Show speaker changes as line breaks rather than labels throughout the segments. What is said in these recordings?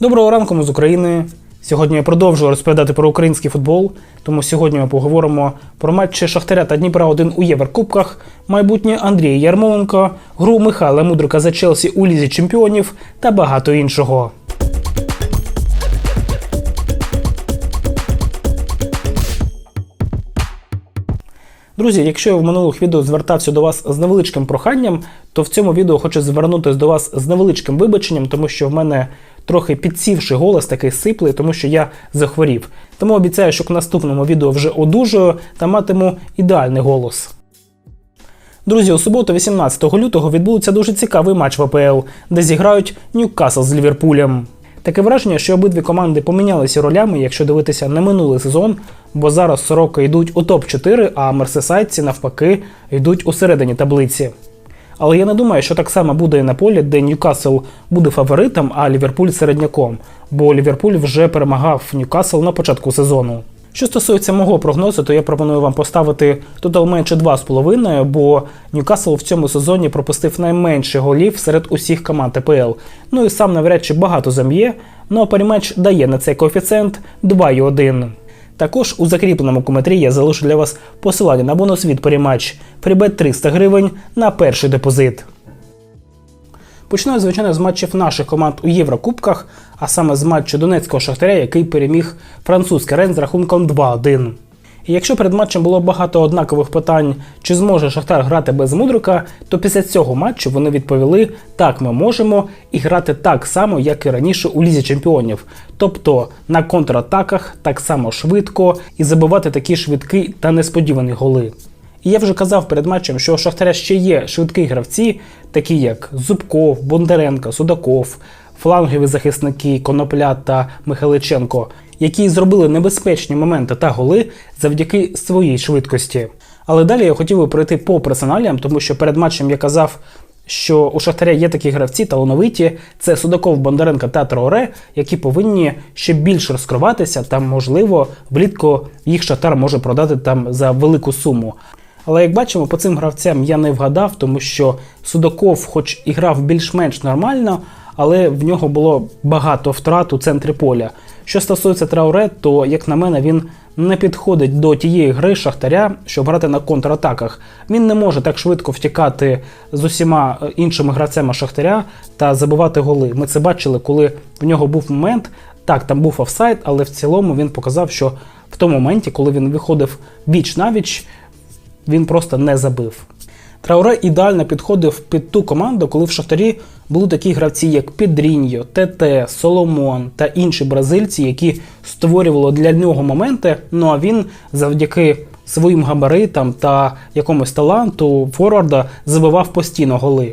Доброго ранку ми з України. Сьогодні я продовжую розповідати про український футбол. Тому сьогодні ми поговоримо про матчі Шахтаря та Дніпра 1 у Єврокубках, майбутнє Андрія Ярмоленко, гру Михайла Мудрика за Челсі у Лізі Чемпіонів та багато іншого. Друзі, якщо я в минулих відео звертався до вас з невеличким проханням, то в цьому відео хочу звернутися до вас з невеличким вибаченням, тому що в мене трохи підсівший голос такий сиплий, тому що я захворів. Тому обіцяю, що в наступному відео вже одужую та матиму ідеальний голос. Друзі, у суботу, 18 лютого, відбудеться дуже цікавий матч в АПЛ, де зіграють Ньюкасл з Ліверпулем. Таке враження, що обидві команди помінялися ролями, якщо дивитися на минулий сезон, бо зараз сороки йдуть у топ-4, а мерсесайдці навпаки йдуть у середині таблиці. Але я не думаю, що так само буде і на полі, де Ньюкасл буде фаворитом, а Ліверпуль середняком, бо Ліверпуль вже перемагав Ньюкасл на початку сезону. Що стосується мого прогнозу, то я пропоную вам поставити тотал менше 2,5, бо Ньюкасл в цьому сезоні пропустив найменше голів серед усіх команд АПЛ. Ну і сам навряд чи багато зам'є, ну а парімеч дає на цей коефіцієнт 2,1. Також у закріпленому коментарі я залишу для вас посилання на бонус від паріматч. Прибет 300 гривень на перший депозит. Почну, звичайно, з матчів наших команд у Єврокубках, а саме з матчу Донецького Шахтаря, який переміг французький Рен з рахунком 2-1. І якщо перед матчем було багато однакових питань, чи зможе Шахтар грати без Мудрика, то після цього матчу вони відповіли: так, ми можемо і грати так само, як і раніше у лізі чемпіонів, тобто на контратаках так само швидко і забивати такі швидкі та несподівані голи. І я вже казав перед матчем, що у Шахтаря ще є швидкі гравці, такі як Зубков, Бондаренко, Судаков, флангові захисники Конопля та Михайличенко, які зробили небезпечні моменти та голи завдяки своїй швидкості. Але далі я хотів би пройти по персоналіям, тому що перед матчем я казав, що у Шахтаря є такі гравці талановиті, це Судаков, Бондаренко та Троре, які повинні ще більше розкриватися, та, можливо, влітку їх Шахтар може продати там за велику суму. Але як бачимо, по цим гравцям я не вгадав, тому що Судаков, хоч і грав більш-менш нормально, але в нього було багато втрат у центрі поля. Що стосується Трауре, то, як на мене, він не підходить до тієї гри Шахтаря, щоб грати на контратаках. Він не може так швидко втікати з усіма е, іншими гравцями Шахтаря та забивати голи. Ми це бачили, коли в нього був момент. Так, там був офсайд, але в цілому він показав, що в тому моменті, коли він виходив віч на віч, він просто не забив. Трауре ідеально підходив під ту команду, коли в Шахтарі були такі гравці, як Підріньо, ТТ, Соломон та інші бразильці, які створювали для нього моменти. Ну а він завдяки своїм габаритам та якомусь таланту форварда забивав постійно голи.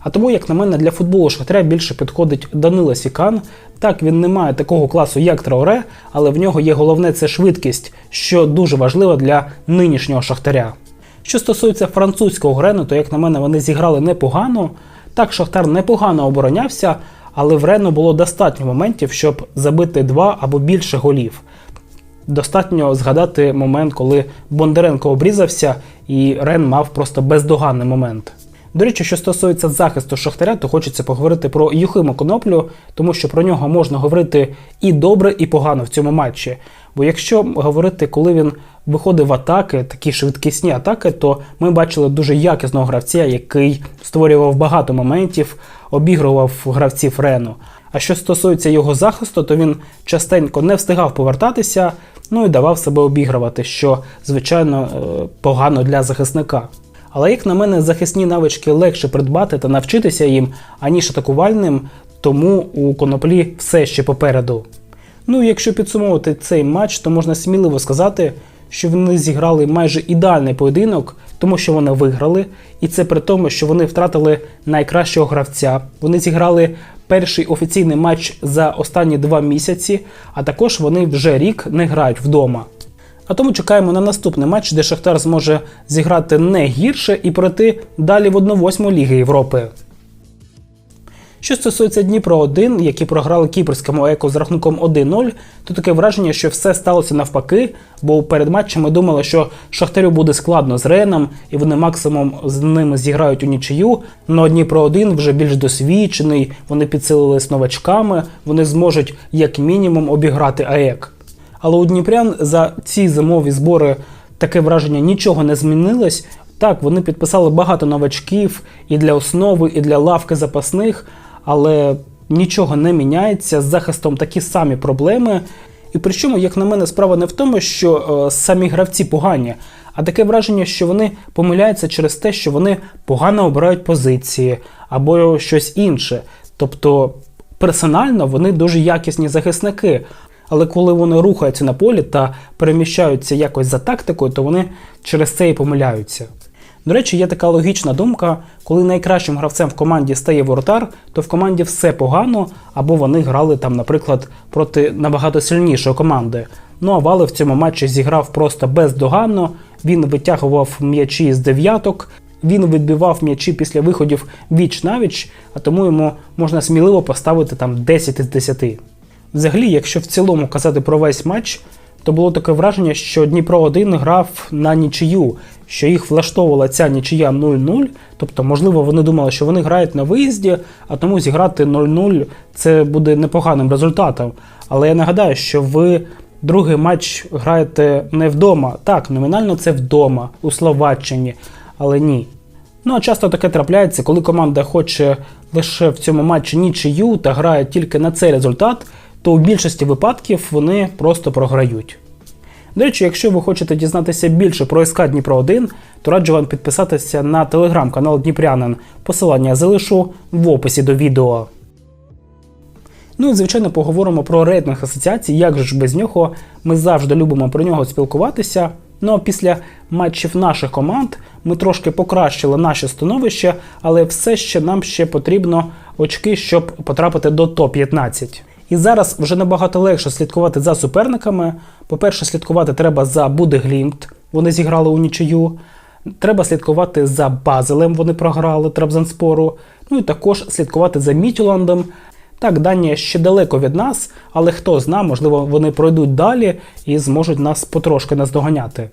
А тому, як на мене, для футболу Шахтаря більше підходить Данила Сікан. Так, він не має такого класу, як Трауре, але в нього є головне це швидкість, що дуже важливо для нинішнього Шахтаря. Що стосується французького Рену, то, як на мене, вони зіграли непогано. Так, Шахтар непогано оборонявся, але в Рену було достатньо моментів, щоб забити два або більше голів. Достатньо згадати момент, коли Бондаренко обрізався, і Рен мав просто бездоганний момент. До речі, що стосується захисту Шахтаря, то хочеться поговорити про Юхима Коноплю, тому що про нього можна говорити і добре, і погано в цьому матчі. Бо якщо говорити, коли він виходив в атаки, такі швидкісні атаки, то ми бачили дуже якісного гравця, який створював багато моментів, обігрував гравців Рену. А що стосується його захисту, то він частенько не встигав повертатися, ну і давав себе обігрувати, що звичайно е, погано для захисника. Але, як на мене, захисні навички легше придбати та навчитися їм, аніж атакувальним, тому у коноплі все ще попереду. Ну якщо підсумовувати цей матч, то можна сміливо сказати, що вони зіграли майже ідеальний поєдинок, тому що вони виграли, і це при тому, що вони втратили найкращого гравця. Вони зіграли перший офіційний матч за останні два місяці, а також вони вже рік не грають вдома. А тому чекаємо на наступний матч, де Шахтар зможе зіграти не гірше і пройти далі в 1-8 Ліги Європи. Що стосується Дніпро 1, які програли кіпрському еко з рахунком 1-0, то таке враження, що все сталося навпаки, бо перед матчем ми думали, що Шахтарю буде складно з Реном, і вони максимум з ними зіграють у нічию. Но Дніпро 1 вже більш досвідчений, вони підсилились новачками, вони зможуть як мінімум обіграти АЕК. Але у Дніпрян за ці зимові збори таке враження нічого не змінилось. Так, вони підписали багато новачків і для основи, і для лавки запасних, але нічого не міняється. З захистом такі самі проблеми. І причому, як на мене, справа не в тому, що е, самі гравці погані, а таке враження, що вони помиляються через те, що вони погано обирають позиції або щось інше. Тобто персонально вони дуже якісні захисники. Але коли вони рухаються на полі та переміщаються якось за тактикою, то вони через це і помиляються. До речі, є така логічна думка, коли найкращим гравцем в команді стає воротар, то в команді все погано, або вони грали там, наприклад, проти набагато сильнішої команди. Ну а Вали в цьому матчі зіграв просто бездоганно. Він витягував м'ячі з дев'яток, він відбивав м'ячі після виходів віч навіч, а тому йому можна сміливо поставити там 10 із 10. Взагалі, якщо в цілому казати про весь матч, то було таке враження, що Дніпро 1 грав на нічию, що їх влаштовувала ця нічия 0-0. Тобто, можливо, вони думали, що вони грають на виїзді, а тому зіграти 0-0 це буде непоганим результатом. Але я нагадаю, що ви другий матч граєте не вдома. Так, номінально це вдома, у Словаччині, але ні. Ну а часто таке трапляється, коли команда хоче лише в цьому матчі нічию та грає тільки на цей результат, то у більшості випадків вони просто програють. До речі, якщо ви хочете дізнатися більше про СК Дніпро 1, то раджу вам підписатися на телеграм-канал Дніпрянин. Посилання залишу в описі до відео. Ну і звичайно поговоримо про рейтинг асоціації, як же ж без нього. Ми завжди любимо про нього спілкуватися. Ну а після матчів наших команд ми трошки покращили наше становище, але все ще нам ще потрібно очки, щоб потрапити до топ-15. І зараз вже набагато легше слідкувати за суперниками. По-перше, слідкувати треба за Будеглімт, вони зіграли у нічию. Треба слідкувати за Базелем, вони програли Трабзанспору. Ну і також слідкувати за Мітюландом. Так, Данія ще далеко від нас, але хто зна, можливо, вони пройдуть далі і зможуть нас потрошки наздоганяти.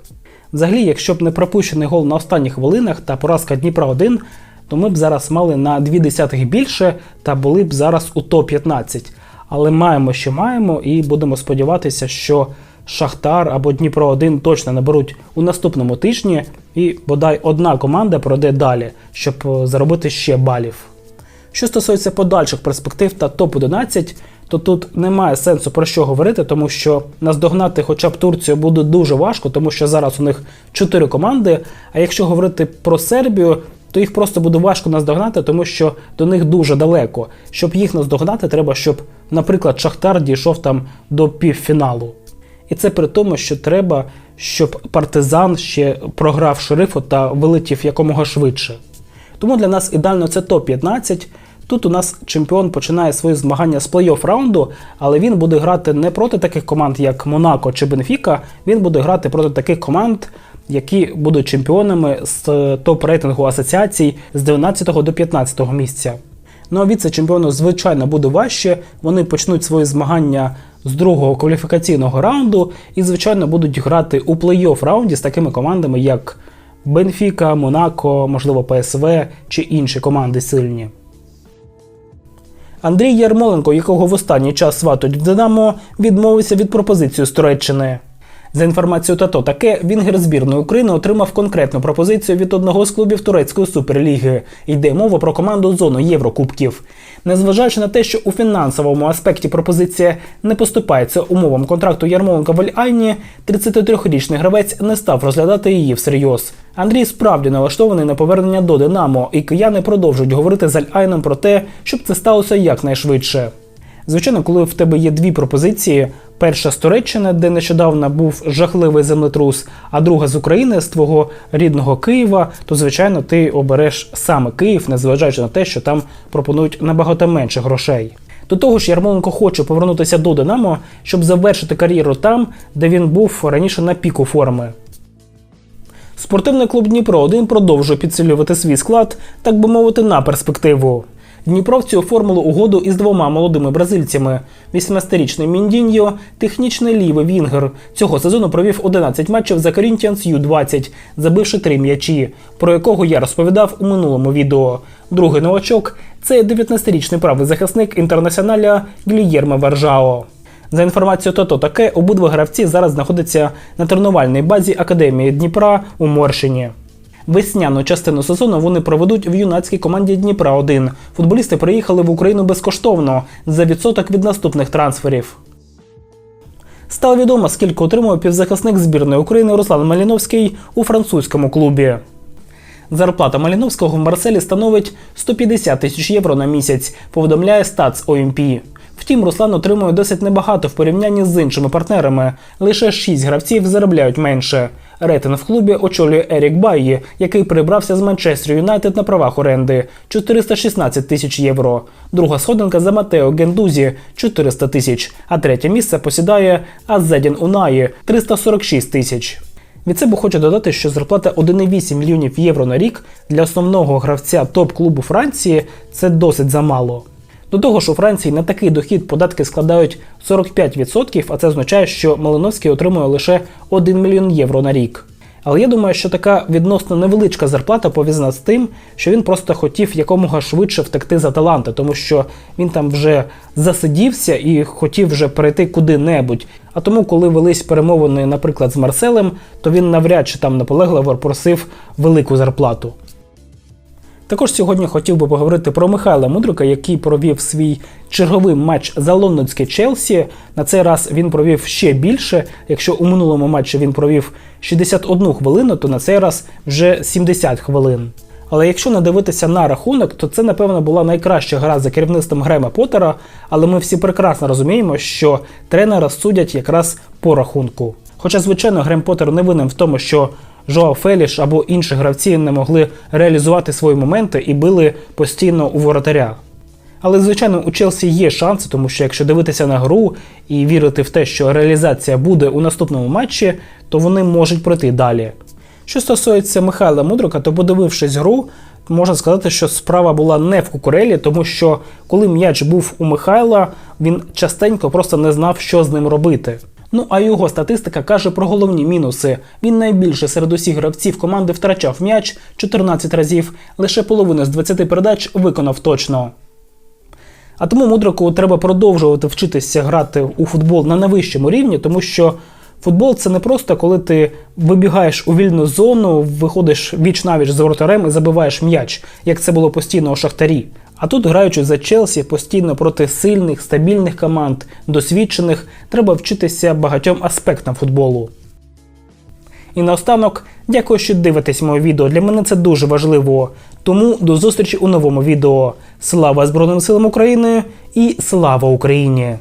Взагалі, якщо б не пропущений гол на останніх хвилинах та поразка Дніпра 1, то ми б зараз мали на 2 десятих більше та були б зараз у топ-15. Але маємо, що маємо, і будемо сподіватися, що Шахтар або Дніпро 1 точно наберуть у наступному тижні, і бодай одна команда пройде далі, щоб е, заробити ще балів. Що стосується подальших перспектив та топ-11, то тут немає сенсу про що говорити, тому що наздогнати хоча б Турцію буде дуже важко, тому що зараз у них 4 команди. А якщо говорити про Сербію, то їх просто буде важко наздогнати, тому що до них дуже далеко. Щоб їх наздогнати, треба, щоб, наприклад, Шахтар дійшов там до півфіналу. І це при тому, що треба, щоб партизан ще програв шерифу та вилетів якомога швидше. Тому для нас ідеально це топ-15. Тут у нас чемпіон починає свої змагання з плей-офф раунду, але він буде грати не проти таких команд, як Монако чи Бенфіка. Він буде грати проти таких команд, які будуть чемпіонами з топ-рейтингу асоціацій з 12 до 15 місця. Ну а віце-чемпіону, звичайно, буде важче. Вони почнуть свої змагання з другого кваліфікаційного раунду і, звичайно, будуть грати у плей-офф раунді з такими командами, як Бенфіка, Монако, можливо, ПСВ чи інші команди сильні. Андрій Ярмоленко, якого в останній час сватуть в Динамо, відмовився від пропозиції з Туреччини. За інформацією Тато таке, Вінгер збірної України отримав конкретну пропозицію від одного з клубів турецької суперліги. Йде мова про команду зону Єврокубків. Незважаючи на те, що у фінансовому аспекті пропозиція не поступається умовам контракту Ярмоленка в Аль-Айні, 33-річний гравець не став розглядати її всерйоз. Андрій справді налаштований на повернення до Динамо, і кияни продовжують говорити з Аль-Айном про те, щоб це сталося якнайшвидше. Звичайно, коли в тебе є дві пропозиції: перша з Туреччини, де нещодавно був жахливий землетрус, а друга з України, з твого рідного Києва, то звичайно ти обереш саме Київ, незважаючи на те, що там пропонують набагато менше грошей. До того ж, Ярмоленко хоче повернутися до Динамо, щоб завершити кар'єру там, де він був раніше на піку форми. Спортивний клуб Дніпро 1 продовжує підсилювати свій склад, так би мовити, на перспективу. Дніпро в цю формулу угоду із двома молодими бразильцями: 18-річний Міндіньо, технічний лівий Вінгер. Цього сезону провів 11 матчів за Corinthians U20, забивши три м'ячі, про якого я розповідав у минулому відео. Другий новачок це 19-річний правий захисник інтернаціоналя Глієрме Варжао. За інформацією Тото таке, обидва гравці зараз знаходяться на тренувальній базі Академії Дніпра у Моршині. Весняну частину сезону вони проведуть в юнацькій команді Дніпра 1 Футболісти приїхали в Україну безкоштовно за відсоток від наступних трансферів. Стало відомо, скільки отримує півзахисник збірної України Руслан Маліновський у французькому клубі. Зарплата Маліновського в Марселі становить 150 тисяч євро на місяць, повідомляє Стац ОМП. Втім, Руслан отримує досить небагато в порівнянні з іншими партнерами. Лише 6 гравців заробляють менше. Рейтинг в клубі очолює Ерік Байї, який прибрався з Манчестер Юнайтед на правах оренди 416 тисяч євро. Друга сходинка за Матео Гендузі 400 тисяч, а третє місце посідає Азедін Унаї 346 тисяч. Від себе хочу додати, що зарплата 1,8 мільйонів євро на рік для основного гравця топ-клубу Франції це досить замало. До того ж, у Франції на такий дохід податки складають 45%, а це означає, що Малиновський отримує лише 1 мільйон євро на рік. Але я думаю, що така відносно невеличка зарплата пов'язана з тим, що він просто хотів якомога швидше втекти за таланти, тому що він там вже засидівся і хотів вже перейти куди-небудь. А тому, коли велись перемовини, наприклад, з Марселем, то він навряд чи там наполегливо просив велику зарплату. Також сьогодні хотів би поговорити про Михайла Мудрика, який провів свій черговий матч за лондонське Челсі. На цей раз він провів ще більше. Якщо у минулому матчі він провів 61 хвилину, то на цей раз вже 70 хвилин. Але якщо не дивитися на рахунок, то це, напевно, була найкраща гра за керівництвом Грема Поттера, але ми всі прекрасно розуміємо, що тренера судять якраз по рахунку. Хоча, звичайно, Грем Поттер не винен в тому, що Жоа Феліш або інші гравці не могли реалізувати свої моменти і били постійно у воротаря. Але, звичайно, у Челсі є шанси, тому що якщо дивитися на гру і вірити в те, що реалізація буде у наступному матчі, то вони можуть пройти далі. Що стосується Михайла Мудрока, то подивившись гру, можна сказати, що справа була не в кукурелі, тому що коли м'яч був у Михайла, він частенько просто не знав, що з ним робити. Ну а його статистика каже про головні мінуси. Він найбільше серед усіх гравців команди втрачав м'яч 14 разів, лише половину з 20 передач виконав точно. А тому мудроку треба продовжувати вчитися грати у футбол на найвищому рівні, тому що футбол це не просто коли ти вибігаєш у вільну зону, виходиш віч навіч з воротарем і забиваєш м'яч, як це було постійно у Шахтарі. А тут, граючи за Челсі постійно проти сильних, стабільних команд, досвідчених, треба вчитися багатьом аспектам футболу. І наостанок, дякую, що дивитесь моє відео. Для мене це дуже важливо. Тому до зустрічі у новому відео. Слава Збройним силам України і слава Україні!